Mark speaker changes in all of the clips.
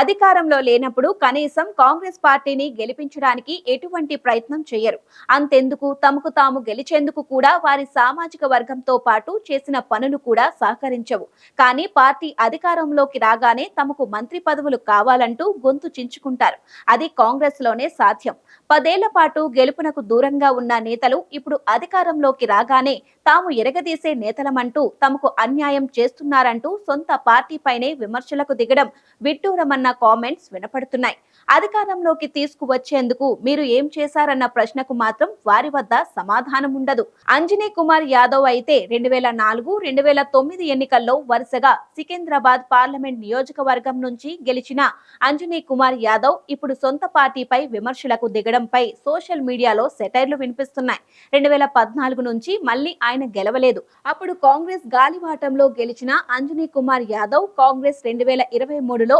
Speaker 1: అధికారంలో లేనప్పుడు కనీసం కాంగ్రెస్ పార్టీని గెలిపించడానికి ఎటువంటి ప్రయత్నం చేయరు. అంతెందుకు? తమకు తాము గెలిచేందుకు కూడా వారి సామాజిక వర్గంతో పాటు చేసిన పనులు కూడా సహకరించవు. కానీ పార్టీ అధికారంలోకి రాగానే తమకు మంత్రి పదవులు కావాలంటూ గొంతు చించుకుంటారు. అది కాంగ్రెస్లోనే సాధ్యం. పదేళ్ళ పాటు గెలుపునకు దూరంగా ఉన్న నేతలు ఇప్పుడు అధికారంలోకి రాగానే తాము ఎరగదీసే నేతలమంటూ తమకు అన్యాయం చేస్తున్నారంటూ సొంత పార్టీపైనే విమర్శలకు దిగడం విడ్డూరమన్న కామెంట్స్ వినపడుతున్నాయి. అధికారంలోకి తీసుకువచ్చేందుకు మీరు ఏం చేశారన్న ప్రశ్నకు మాత్రం వారి వద్ద సమాధానం ఉండదు. అంజనీ కుమార్ యాదవ్ అయితే రెండు వేల నాలుగు రెండు వేల తొమ్మిది ఎన్నికల్లో వరుసగా సికింద్రాబాద్ పార్లమెంట్ నియోజకవర్గం నుంచి గెలిచిన అంజనీ కుమార్ యాదవ్ ఇప్పుడు సొంత పార్టీపై విమర్శలకు దిగడంపై సోషల్ మీడియాలో సెటైర్లు వినిపిస్తున్నాయి. రెండు వేల పద్నాలుగు నుంచి మళ్ళీ ఆయన గెలవలేదు. అప్పుడు కాంగ్రెస్ గాలివాటంలో గెలిచిన అంజనీ కుమార్ యాదవ్ కాంగ్రెస్ రెండు వేల ఇరవై మూడులో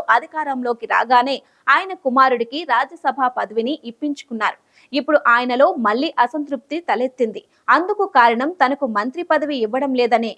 Speaker 1: అధికారంలోకి రాగానే ఆయన కుమారుడికి రాజ్యసభ పదవిని ఇప్పించుకున్నారు. ఇప్పుడు ఆయనలో మళ్ళీ అసంతృప్తి తలెత్తింది. అందుకు కారణం తనకు మంత్రి పదవి ఇవ్వడం లేదనే.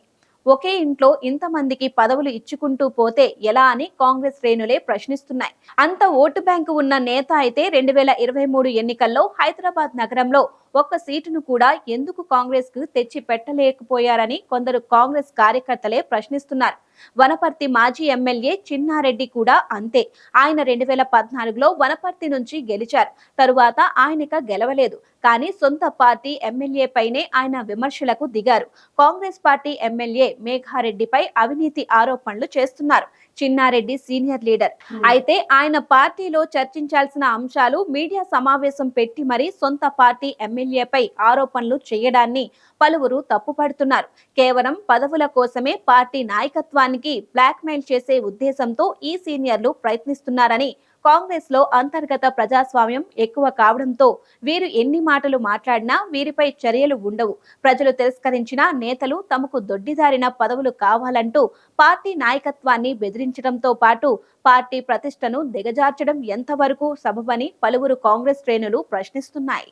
Speaker 1: ఒకే ఇంట్లో ఇంతమందికి పదవులు ఇచ్చుకుంటూ పోతే ఎలా అని కాంగ్రెస్ శ్రేణులే ప్రశ్నిస్తున్నాయి. అంత ఓటు బ్యాంకు ఉన్న నేత అయితే రెండు వేల ఇరవై మూడు ఎన్నికల్లో హైదరాబాద్ నగరంలో ఒక్క సీటును కూడా ఎందుకు కాంగ్రెస్కు తెచ్చి పెట్టలేకపోయారని కొందరు కాంగ్రెస్ కార్యకర్తలే ప్రశ్నిస్తున్నారు. వనపర్తి మాజీ ఎమ్మెల్యే చిన్నారెడ్డి కూడా అంతే. ఆయన రెండు వేల పద్నాలుగులో వనపర్తి నుంచి గెలిచారు. తరువాత ఆయనక గెలవలేదు. కానీ సొంత పార్టీ ఎమ్మెల్యే పైనే ఆయన విమర్శలకు దిగారు. కాంగ్రెస్ పార్టీ ఎమ్మెల్యే మేఘారెడ్డిపై అవినీతి ఆరోపణలు చేస్తున్నారు. Chinnareddy senior leader. అయితే ఆయన పార్టీలో చర్చించాల్సిన అంశాలు మీడియా సమావేశం పెట్టి మరీ సొంత పార్టీ ఎమ్మెల్యేపై ఆరోపణలు చేయడాన్ని పలువురు తప్పుపడుతున్నారు. కేవలం పదవుల కోసమే పార్టీ నాయకత్వానికి బ్లాక్మెయిల్ చేసే ఉద్దేశంతో ఈ సీనియర్లు ప్రయత్నిస్తున్నారని కాంగ్రెస్లో అంతర్గత ప్రజాస్వామ్యం ఎక్కువ కావడంతో వీరు ఎన్ని మాటలు మాట్లాడినా వీరిపై చర్యలు ఉండవు. ప్రజలు తిరస్కరించిన నేతలు తమకు దొడ్డిదారిన పదవులు కావాలంటూ పార్టీ నాయకత్వాన్ని బెదిరించడంతో పాటు పార్టీ ప్రతిష్టను దిగజార్చడం ఎంతవరకు సబబని పలువురు కాంగ్రెస్ శ్రేణులు ప్రశ్నిస్తున్నాయి.